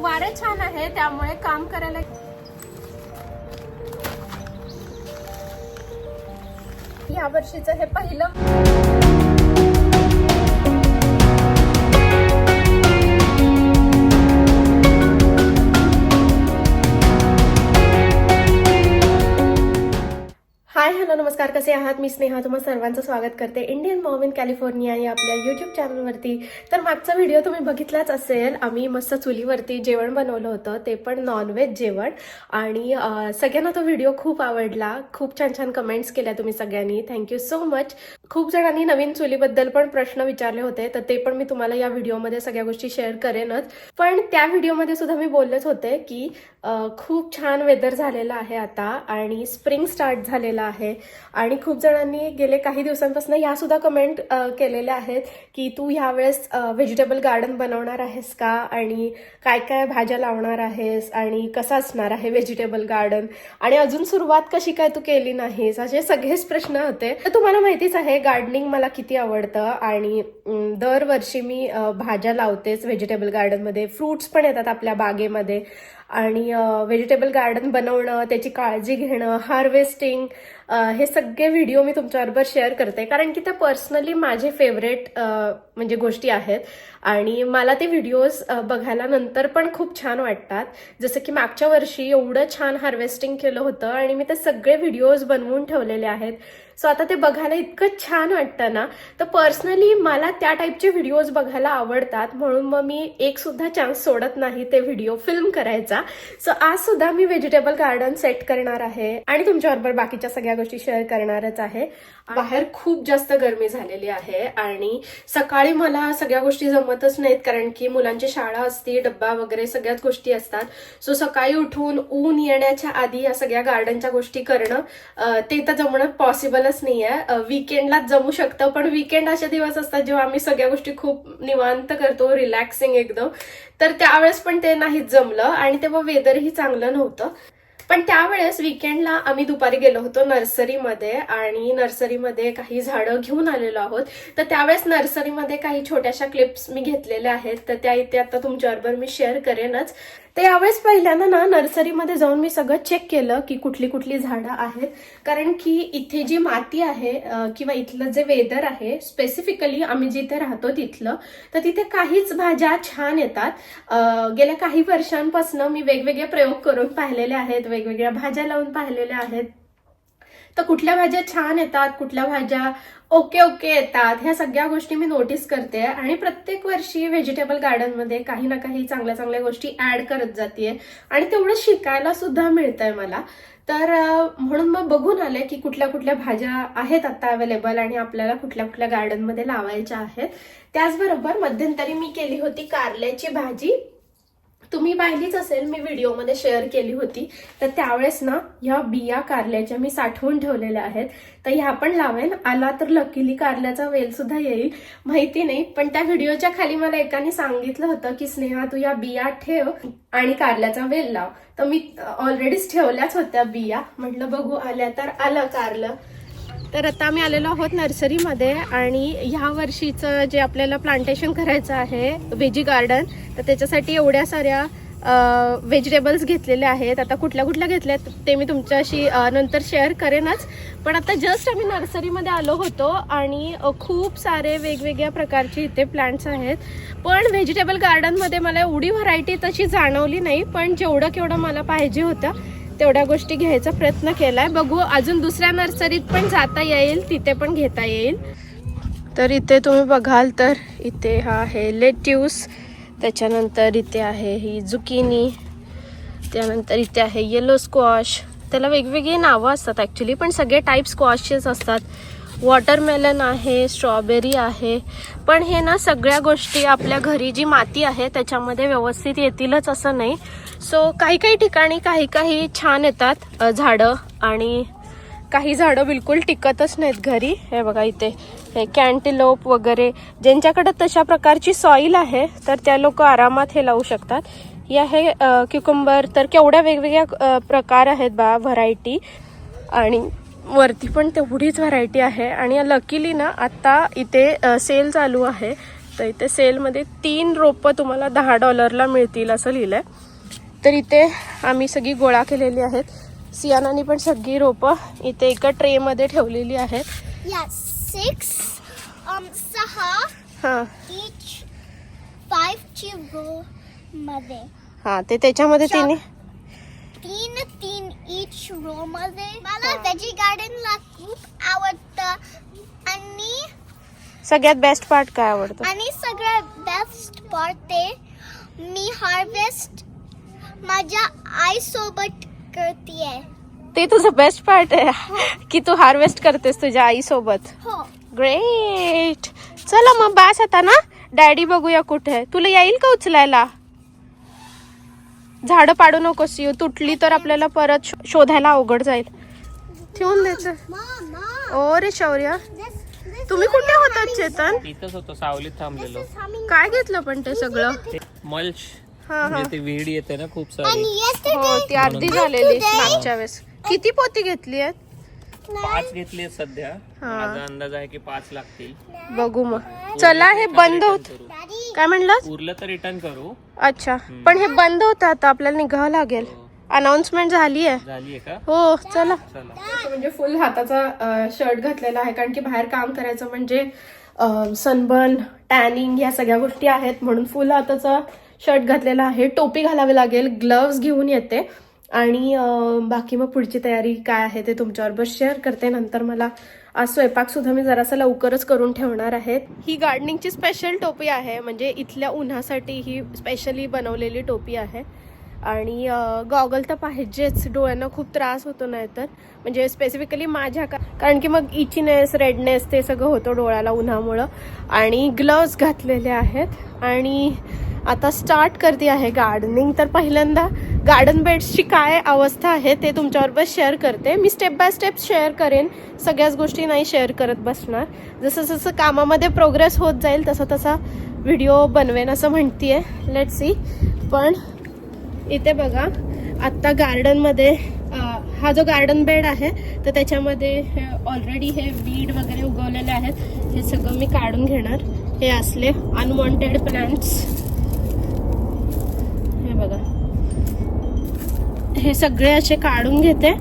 वारं छान आहे त्यामुळे काम करायला या वर्षीचं हे पहिलं नमस्कार कसे आहात? मी स्नेहा तुम्हा सर्वांचं स्वागत करते इंडियन मॉम इन कॅलिफोर्निया या आपल्या यूट्यूब चॅनलवरती तर मागचा व्हिडिओ तुम्ही बघितलाच असेल आम्ही मस्त चुलीवरती जेवण बनवलं होतं ते पण नॉनव्हेज जेवण. आणि सगळ्यांना तो व्हिडिओ खूप आवडला. खूप छान छान कमेंट्स केल्या तुम्ही सगळ्यांनी. थँक्यू सो मच खूप जणांनी नवीन चुलीबद्दल पण प्रश्न विचारले होते तर ते पण मी तुम्हाला या व्हिडिओमध्ये सगळ्या गोष्टी शेअर करेनच. पण त्या व्हिडिओमध्ये सुद्धा मी बोललेच होते की खूप छान वेदर झालेलं आहे आता आणि स्प्रिंग स्टार्ट झालेला आहे. आणि खूप जणांनी गेले काही दिवसांपासून ह्या सुद्धा कमेंट केलेल्या आहेत की तू ह्यावेळेस व्हेजिटेबल गार्डन बनवणार आहेस का? आणि काय काय भाज्या लावणार आहेस? आणि कसं असणार आहे व्हेजिटेबल गार्डन आणि अजून सुरुवात कशी काय तू केली नाहीस? असे सगळेच प्रश्न होते. तर तुम्हाला माहितीच आहे गार्डनिंग मला किती आवडतं. आणि दरवर्षी मी भाज्या लावतेच व्हेजिटेबल गार्डनमध्ये फ्रुट्स पण येतात आपल्या बागेमध्ये. आणि व्हेजिटेबल गार्डन बनवणं त्याची काळजी घेणं हार्वेस्टिंग हे सगळे व्हिडिओ मी तुमच्याबरोबर शेअर करते. कारण की त्या पर्सनली माझे फेवरेट म्हणजे गोष्टी आहेत. आणि मला ते व्हिडिओज बघायला नंतर पण खूप छान वाटतात. जसं की मागच्या वर्षी एवढं छान हार्वेस्टिंग केलं होतं आणि मी ते सगळे व्हिडिओज बनवून ठेवलेले आहेत. सो आता ते बघायला इतकं छान वाटतं ना. तर पर्सनली मला त्या टाईपचे व्हिडिओज बघायला आवडतात. म्हणून मग मी एक सुद्धा चान्स सोडत नाही ते व्हिडिओ फिल्म करायचा. सो आज सुद्धा मी व्हेजिटेबल गार्डन सेट करणार आहे. आणि तुमच्याबरोबर बाकीच्या सगळ्या गोष्टी शेअर करणारच आहे. बाहेर खूप जास्त गरमी झालेली आहे. आणि सकाळी मला सगळ्या गोष्टी जमतच नाहीत. कारण की मुलांची शाळा असती डब्बा वगैरे सगळ्याच गोष्टी असतात. सो सकाळी उठून ऊन येण्याच्या आधी या सगळ्या गार्डनच्या गोष्टी करणं ते तर जमणं पॉसिबलच नाहीये. विकेंडलाच जमू शकतं पण विकेंड असे दिवस असतात जेव्हा आम्ही सगळ्या गोष्टी खूप निवांत करतो रिलॅक्सिंग एकदम. तर त्यावेळेस पण ते नाहीच जमलं आणि तेव्हा वेदरही चांगलं नव्हतं. पण त्यावेळेस विकेंडला आम्ही दुपारी गेलो होतो नर्सरीमध्ये आणि नर्सरीमध्ये काही झाडं घेऊन आलेलो आहोत. तर त्यावेळेस नर्सरीमध्ये काही छोट्याशा क्लिप्स मी घेतलेल्या आहेत. तर त्या इथे आता तुमच्याबरोबर मी शेअर करेनच. तर यावेळेस पहिल्यांदा ना नर्सरीमध्ये जाऊन मी सगळं चेक केलं की कुठली कुठली झाडं आहेत. कारण की इथे जी माती आहे किंवा इथलं जे वेदर आहे स्पेसिफिकली आम्ही जिथे राहतो तिथलं तर तिथे काहीच भाज्या छान येतात. गेल्या काही वर्षांपासून मी वेगवेगळे प्रयोग करून पाहिलेले आहेत वेगवेगळ्या भाज्या लावून पाहिलेल्या आहेत. तर कुठल्या भाज्या छान येतात कुठल्या भाज्या ओके ओके येतात ह्या सगळ्या गोष्टी मी नोटीस करते आणि प्रत्येक वर्षी व्हेजिटेबल गार्डनमध्ये काही ना काही चांगल्या चांगल्या गोष्टी ऍड करत जाते आणि तेवढं शिकायला सुद्धा मिळतंय मला. तर म्हणून मग बघून आले की कुठल्या कुठल्या भाज्या आहेत आता अवेलेबल आणि आपल्याला कुठल्या कुठल्या गार्डनमध्ये लावायच्या आहेत. त्याचबरोबर मध्यंतरी मी केली होती कारल्याची भाजी. तुम्ही पाहिलीच असेल मी व्हिडिओमध्ये शेअर केली होती. तर त्यावेळेस ना ह्या बिया कारल्याच्या मी साठवून ठेवलेल्या आहेत. तर ह्या पण लावेन. आला तर लकीली कारल्याचा वेल सुद्धा येईल. माहिती नाही पण त्या व्हिडिओच्या खाली मला एकाने सांगितलं होतं की स्नेहा तू या बिया ठेव आणि कारल्याचा वेल लाव. तर मी ऑलरेडीच ठेवल्याच होत्या बिया. म्हटलं बघू आल्या तर आलं कारलं. तर आता आम्ही आलेलो आहोत नर्सरीमध्ये आणि ह्या वर्षीचं जे आपल्याला प्लांटेशन करायचं आहे व्हेजी गार्डन तर त्याच्यासाठी एवढ्या साऱ्या व्हेजिटेबल्स घेतलेले आहेत. आता कुठल्या कुठल्या घेतल्या ते मी तुमच्याशी नंतर शेअर करेनच. पण आता जस्ट आम्ही नर्सरीमध्ये आलो होतो आणि खूप सारे वेगवेगळ्या प्रकारचे इथे प्लांट्स आहेत. पण व्हेजिटेबल गार्डनमध्ये मला एवढी व्हरायटी तशी जाणवली नाही पण जेवढं केवढं मला पाहिजे होतं तेवढ्या गोष्टी घ्यायचा प्रयत्न केलाय. बघू अजून दुसऱ्या नर्सरीत पण जाता येईल तिथे पण घेता येईल. तर इथे तुम्ही बघाल तर इथे हा आहे लेट्यूस त्याच्यानंतर इथे आहे ही जुकिनी त्यानंतर इथे आहे येलो स्क्वॉश. त्याला वेगवेगळी नावं असतात ॲक्च्युली पण सगळे टाईप स्क्वॉशेस असतात. वॉटरमेलन आहे स्ट्रॉबेरी आहे. पण हे ना सगळ्या गोष्टी आपल्या घरी जी माती आहे त्याच्यामध्ये व्यवस्थित येतीलच असं नाही. सो काही काही ठिकाणी काही काही छान येतात झाडं आणि काही झाडं बिलकुल टिकतच नाहीत घरी. हे बघा इथे हे कॅन्टिलोप वगैरे ज्यांच्याकडे तशा प्रकारची सॉईल आहे तर त्या लोक आरामात हे लावू शकतात. या हे क्युकंबर तर केवढ्या वेगवेगळ्या प्रकार आहेत बा व्हरायटी आणि वरती पण तेवढीच व्हरायटी आहे. आणि लकीली ना आत्ता इथे सेल चालू आहे. तर इथे सेलमध्ये तीन रोपं तुम्हाला दहा डॉलरला मिळतील असं लिहिलंय. तर इथे आम्ही सगळी गोळा केलेली आहेत. सियानानी पण सगळी रोपं इथे एका ट्रेमध्ये ठेवलेली आहेत. सहा हां. मध्ये. हां ते त्याच्यामध्ये तिने तीन तीन each row मध्ये. मला वेजी गार्डन ला खूप आवडतं. आणि सगळ्यात बेस्ट पार्ट काय आवडतं? आणि सगळ्यात बेस्ट पार्ट ते मी हार्वेस्ट माझ्या आई सोबत करतेय. ते तुझं बेस्ट पार्ट आहे. की तू हार्वेस्ट करतेस तुझ्या आईसोबत हो. ग्रेट चला मग बास आता ना. डॅडी बघूया कुठे आहे. तुला येईल का उचलायला? झाडं पाडू नकोस यू तुटली तर आपल्याला परत शोधायला अवघड जाईल. ठेवून द्यायचं ओ रे शौर्य. तुम्ही कुठे होतात चेतन? इथंच होतो सावलीत थांबलेलो. काय घेतलं पण ते सगळं? मल्च. हा हा. म्हणजे ते विहीड येते ना खूप सारी. हो ती अर्धी झालेली मागच्या वेळेस. किती पोती घेतली आहेत? पाच घेतली सध्या. हा. माझा अंदाज आहे की पाच लागतील. बघू मग. चला हे बंद होत काय म्हणलं उरलं तर रिटर्न करू. अच्छा. पण हे बंद होतं आता आपल्याला निघावं लागेल. अनाउन्समेंट झाली आहे हो चला. चला. म्हणजे फुल हाताचा शर्ट घातलेला आहे कारण की बाहेर काम करायचं म्हणजे सनबर्न टॅनिंग या सगळ्या गोष्टी आहेत म्हणून फुल हाताचा शर्ट घातलेला आहे. टोपी घालावी लागेल ग्लव्स घेऊन येते. आणि बाकी मग पुढची तयारी काय आहे ते तुमच्याबरोबर शेअर करते. नंतर मला आज स्वयंपाक सुद्धा मी जरासा लवकरच करून ठेवणार आहे ही गार्डनिंगची स्पेशल टोपी आहे. म्हणजे इथल्या उन्हासाठी ही स्पेशली बनवलेली टोपी आहे. आणि गॉगल तर पाहिजेच. डोळ्यांना खूप त्रास होतो नाही तर म्हणजे स्पेसिफिकली माझ्या का कारण की मग इचिनेस रेडनेस ते सगळं होतं डोळ्याला उन्हामुळं. आणि ग्लव्स घातलेले आहेत. आणि आता स्टार्ट करते आहे गार्डनिंग तर पहिल्यांदा गार्डन बेड्सची काय अवस्था आहे ते तुमच्याबरोबर शेअर करते. मी स्टेप बाय स्टेप शेअर करेन. सगळ्याच गोष्टी नाही शेअर करत बसणार. जसं जसं कामामध्ये प्रोग्रेस होत जाईल तसा तसा व्हिडिओ बनवेन असं म्हणतीये. लेट सी पण इथे बघा आत्ता गार्डनमध्ये हा जो गार्डन बेड आहे तर त्याच्यामध्ये ऑलरेडी हे वीड वगैरे उगवलेले आहेत. हे सगळं मी काढून घेणार. हे असले अनवॉन्टेड प्लांट्स बघा. हे सगळे असे काढून घेते.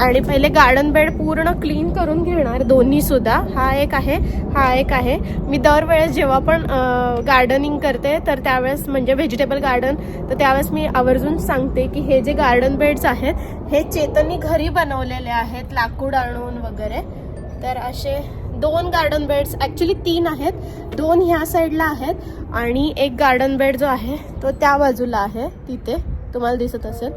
आणि पहिले गार्डन बेड पूर्ण क्लीन करून घेणार दोन्ही सुद्धा. हा एक आहे हा एक आहे. मी दरवेळेस जेव्हा पण गार्डनिंग करते तर त्यावेळेस म्हणजे व्हेजिटेबल गार्डन तर त्यावेळेस मी आवर्जून सांगते की हे जे गार्डन बेड्स आहेत हे चेतनी घरी बनवलेले आहेत लाकूड आणून वगैरे. तर असे दोन गार्डन बेड्स ॲक्च्युली तीन आहेत. दोन ह्या साईडला आहेत आणि एक गार्डन बेड जो आहे तो त्या बाजूला आहे तिथे. तुम्हाला दिसत असेल.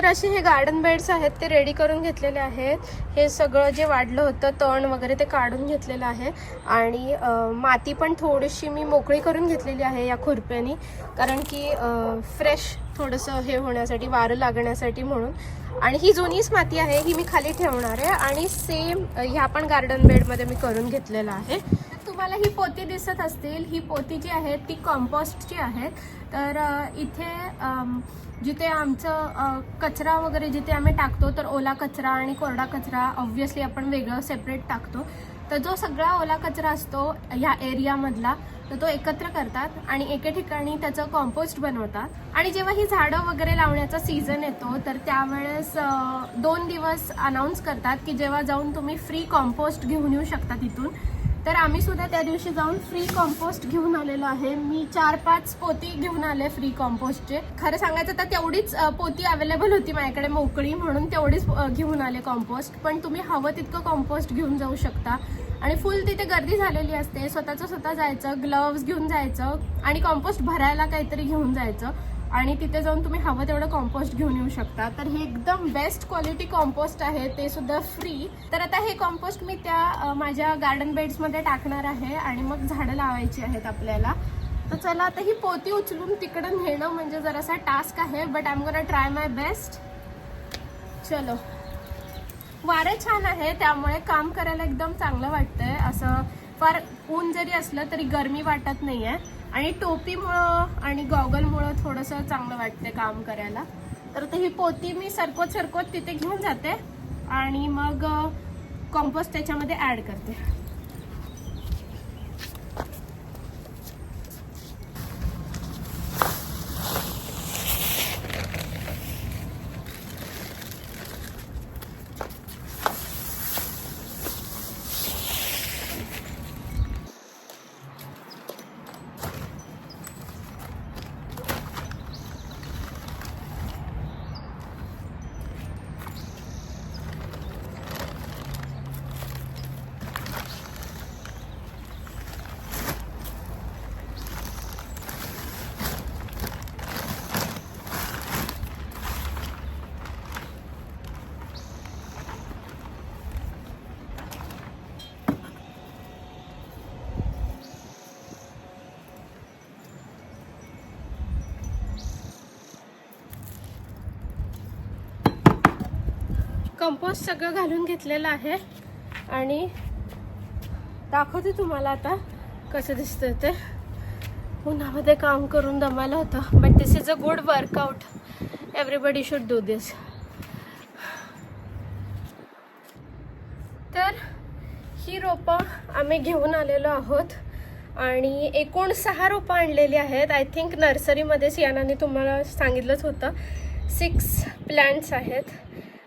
तर असे हे गार्डन बेड्स आहेत ते रेडी करून घेतलेले आहेत. हे सगळं जे वाढलं होतं तण वगैरे ते काढून घेतलेलं आहे. आणि माती पण थोडीशी मी मोकळी करून घेतलेली आहे या खुरप्यानी. कारण की फ्रेश थोडंसं हे होण्यासाठी वारं लागण्यासाठी म्हणून. आणि ही जुनीच माती आहे ही मी खाली ठेवणार आहे. आणि सेम ह्या पण गार्डन बेडमध्ये मी करून घेतलेलं आहे. तुम्हाला ही पोती दिसत असतील ही पोती जी आहे ती कॉम्पोस्टची आहे तर इथे जिथे आमचं कचरा वगैरे जिथे आम्ही टाकतो तर ओला कचरा आणि कोरडा कचरा ऑब्व्हियसली आपण वेगळं सेपरेट टाकतो. तर जो सगळा ओला कचरा असतो ह्या एरियामधला तर तो एकत्र करतात आणि एके ठिकाणी त्याचं कॉम्पोस्ट बनवतात. आणि जेव्हा ही झाडं वगैरे लावण्याचा सीझन येतो तर त्यावेळेस दोन दिवस अनाऊन्स करतात की जेव्हा जाऊन तुम्ही फ्री कॉम्पोस्ट घेऊन येऊ शकता तिथून. तर आम्ही सुद्धा त्या दिवशी जाऊन फ्री कॉम्पोस्ट घेऊन आलेलो आहे. मी चार पाच पोती घेऊन आले फ्री कॉम्पोस्टचे खरं सांगायचं तर तेवढीच पोती अवेलेबल होती माझ्याकडे मोकळी म्हणून तेवढीच घेऊन आले कॉम्पोस्ट पण तुम्ही हवं तितकं कॉम्पोस्ट घेऊन जाऊ शकता. आणि फुल तिथे गर्दी झालेली असते. स्वतःचं स्वतः जायचं ग्लव्स घेऊन जायचं आणि कॉम्पोस्ट भरायला काहीतरी घेऊन जायचं. आणि तिथे जाऊन तुम्ही हवं तेवढं कॉम्पोस्ट घेऊन येऊ शकता. तर हे एकदम बेस्ट क्वालिटी कॉम्पोस्ट आहे ते सुद्धा फ्री तर आता हे कॉम्पोस्ट मी त्या माझ्या गार्डन बेड्समध्ये टाकणार आहे आणि मग झाडं लावायची आहेत आपल्याला. तर चला आता ही पोती उचलून तिकडं नेणं म्हणजे जरासा टास्क आहे but I am gonna try my best चलो. वारं छान आहे त्यामुळे काम करायला एकदम चांगलं वाटतंय. असं फार ऊन जरी असलं तरी गरमी वाटत नाही आहे आणि टोपीमुळं आणि गॉगलमुळं थोडंसं चांगलं वाटते काम करायला. तर ते ही पोती मी सरकवत सरकवत तिथे घेऊन जाते आणि मग कॉम्पोस्ट त्याच्यामध्ये ॲड करते. कंपोस्ट सगळं घालून घेतलेलं आहे. आणि दाखवते तुम्हाला आता कसं दिसतं ते. उन्हामध्ये काम करून दमायला होतं. But this is a good workout everybody should do this तर ही रोपं आम्ही घेऊन आलेलो आहोत. आणि एकूण सहा रोपं आणलेली आहेत. आय थिंक नर्सरीमध्ये सियानाने तुम्हाला सांगितलंच होतं. सिक्स प्लॅन्ट्स आहेत.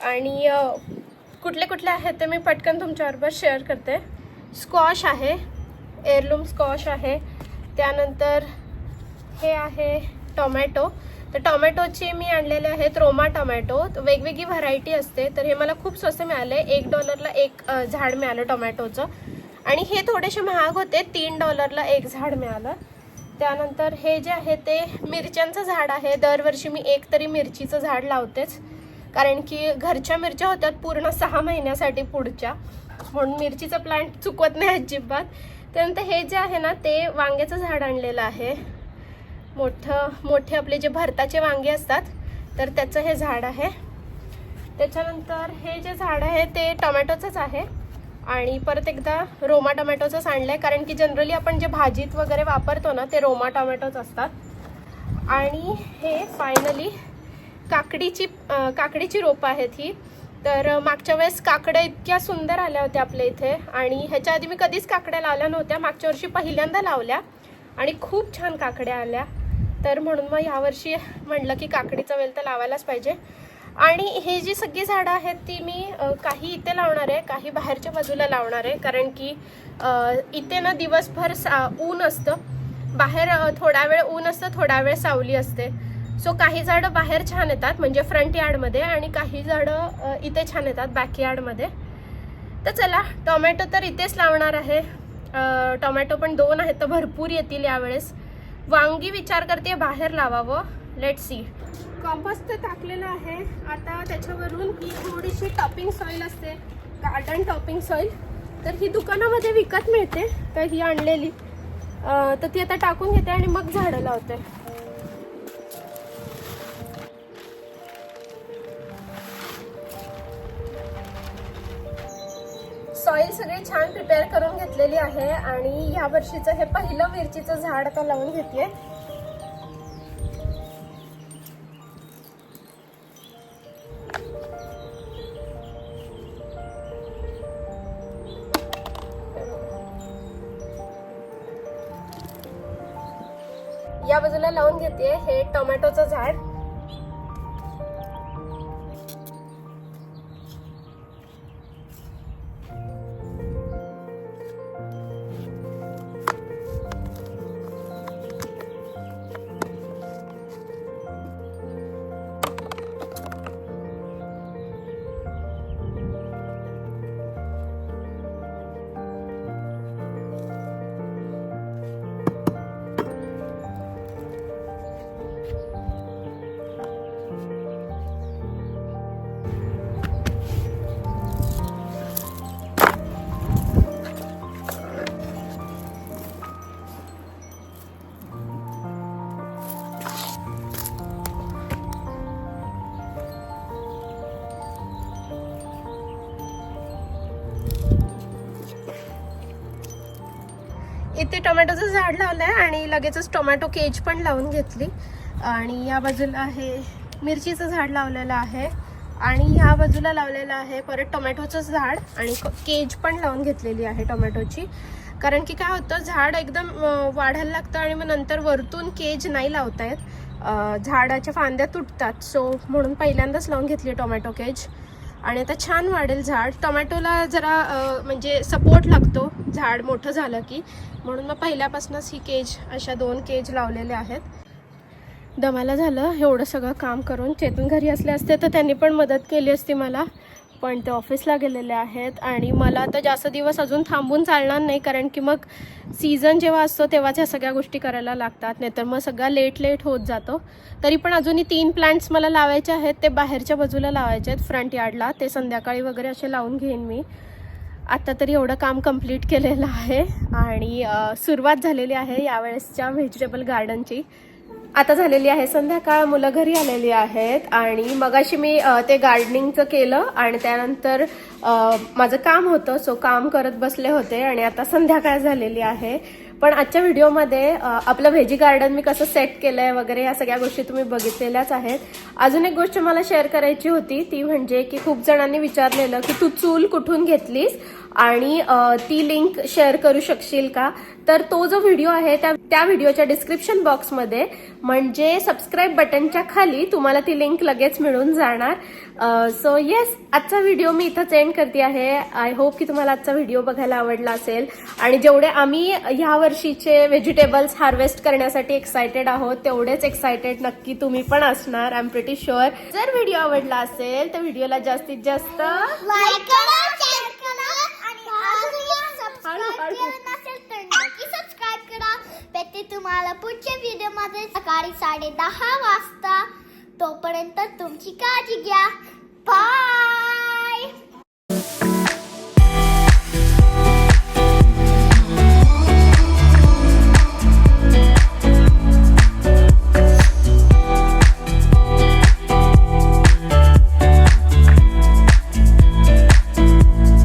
आणि कुठले कुठले आहेत ते मी पटकन तुमच्याबरोबर शेअर करते. स्कॉश आहे एअरलूम स्कॉश आहे त्यानंतर हे आहे टोमॅटो. तर टोमॅटोचे मी आणलेले आहेत रोमा टोमॅटो. वेगवेगळी व्हरायटी असते तर हे मला खूप स्वस्त मिळाले. एक डॉलरला एक झाड मिळालं टोमॅटोचं. आणि हे थोडेसे महाग होते तीन डॉलरला एक झाड मिळालं. त्यानंतर हे जे आहे ते मिरच्यांचं झाड आहे. दरवर्षी मी एक तरी मिरचीचं झाड लावतेच. कारण की घरच्या मिरच्या होत्यात पूर्ण सहा महिन्यासाठी पुढच्या. म्हणून मिरचीचं प्लांट चुकवत नाही अजिबात. त्यानंतर हे जे आहे ना ते वांग्याचं झाड आणलेलं आहे. मोठं मोठे आपले जे भरताचे वांगे असतात तर त्याचं हे झाड आहे. त्याच्यानंतर हे जे झाड आहे ते टोमॅटोचंच आहे. आणि परत एकदा रोमा टोमॅटोचंच आणलं आहे कारण की जनरली आपण जे भाजीत वगैरे वापरतो ना ते रोमा टोमॅटोच असतात. आणि हे फायनली काकडीची काकडीची रोपं आहेत ही. तर मागच्या वेळेस काकड्या इतक्या सुंदर आल्या होत्या आपल्या इथे. आणि ह्याच्या आधी मी कधीच काकड्या लावल्या नव्हत्या. मागच्या वर्षी पहिल्यांदा लावल्या. आणि खूप छान काकड्या आल्या. तर म्हणून मग यावर्षी म्हटलं की काकडीचा वेल तर लावायलाच पाहिजे. आणि हे जी सगळी झाडं आहेत ती मी काही इथे लावणार आहे काही बाहेरच्या बाजूला लावणार आहे. कारण की इथे ना दिवसभर सा ऊन असतं. बाहेर थोडा वेळ ऊन असतं थोडा वेळ सावली असते. सो काही झाडं बाहेर छान येतात म्हणजे फ्रंट यार्डमध्ये आणि काही झाडं इथे छान येतात बॅकयार्डमध्ये तर चला टोमॅटो तर इथेच लावणार आहे. टोमॅटो पण दोन आहेत तर भरपूर येतील यावेळेस. वांगी विचार करते बाहेर लावावं. लेट सी कॉम्पोस्ट तर टाकलेलं आहे. आता त्याच्यावरून ही थोडीशी टॉपिंग सॉईल असते. गार्डन टॉपिंग सॉईल तर ही दुकानामध्ये विकत मिळते. तर ही आणलेली. तर ती आता टाकून घेते आणि मग झाडं लावते. सॉईल सगळी छान प्रिपेअर करून घेतलेली आहे आणि ह्या वर्षीचं हे पहिलं मिरचीचं झाड आता लावून घेते या बाजूला लावून घेते हे टोमॅटोचं झाड. टोमॅटोचं झाड लावलं आहे आणि लगेचच टोमॅटो केज पण लावून घेतली. आणि या बाजूला आहे मिरचीचं झाड लावलेलं आहे. आणि ह्या बाजूला लावलेलं आहे परत टोमॅटोचं झाड आणि क- केज पण लावून घेतलेली आहे टोमॅटोची. कारण की काय होतं झाड एकदम वाढायला लागतं आणि मग नंतर वरतून केज नाही लावता येत. झाडाच्या फांद्या तुटतात. सो म्हणून पहिल्यांदाच लावून घेतली टोमॅटो केज. आणि आता छान वाढेल झाड. टोमॅटोला जरा म्हणजे सपोर्ट लागतो. झाड मोठं झालं की. म्हणून मग पहिल्यापासूनच ही केज अशा दोन केज लावलेले आहेत. दमाला झालं एवढं सगळं काम करून. चेतन घरी असले असते तर त्यांनी पण मदत केली असती मला. पण ते ऑफिसला गेलेले आहेत आणि मला तर जास्त दिवस अजून थांबून चालणार नाही कारण की मग सीझन जेव्हा असतो तेव्हाच ह्या सगळ्या गोष्टी करायला लागतात. नाहीतर मग सगळा लेट लेट होत जातो. तरी पण अजूनही तीन प्लांट्स मला लावायचे आहेत. ते बाहेरच्या बाजूला लावायचे आहेत फ्रंट यार्डला ते संध्याकाळी वगैरे असे लावून घेईन मी. आत्ता तरी एवढं काम कंप्लीट केलेलं आहे. आणि सुरुवात झालेली आहे यावेळेसच्या व्हेजिटेबल गार्डनची आता झालेली आहे संध्याकाळ मुलं घरी आलेली आहेत. आणि मगाशी मी ते गार्डनिंगचं केलं आणि त्यानंतर माझं काम होतं सो काम करत बसले होते. आणि आता संध्याकाळ झालेली आहे. पण आजच्या व्हिडिओमध्ये आपलं व्हेजी गार्डन मी कसं सेट केलंय वगैरे या सगळ्या गोष्टी तुम्ही बघितलेल्याच आहेत. अजून एक गोष्ट मला शेअर करायची होती ती म्हणजे की खूप जणांनी विचारलेलं की तू चूल कुठून घेतलीस? आणि ती लिंक शेअर करू शकशील का? तर तो जो व्हिडिओ आहे त्या त्या व्हिडिओच्या डिस्क्रिप्शन बॉक्समध्ये म्हणजे सबस्क्राईब बटनच्या खाली तुम्हाला ती लिंक लगेच मिळून जाणार. सो येस आजचा व्हिडिओ मी इथंच एंड करते आहे. आय होप की तुम्हाला आजचा व्हिडिओ बघायला आवडला असेल. आणि जेवढे आम्ही ह्या वर्षीचे व्हेजिटेबल्स हार्वेस्ट करण्यासाठी एक्सायटेड आहोत तेवढेच एक्सायटेड नक्की तुम्ही पण असणार आय एम प्रिटी शुअर जर व्हिडिओ आवडला असेल तर व्हिडिओला जास्तीत जास्त लाईक करा शेअर करा आणि अजूनही सबस्क्राईब हळू. केलं नसेल तर करा. भेटते तुम्हाला पुढच्या व्हिडिओमध्ये सकाळी साडे दहा वाजता. तोपर्यंत तुमची काळजी घ्या. बाय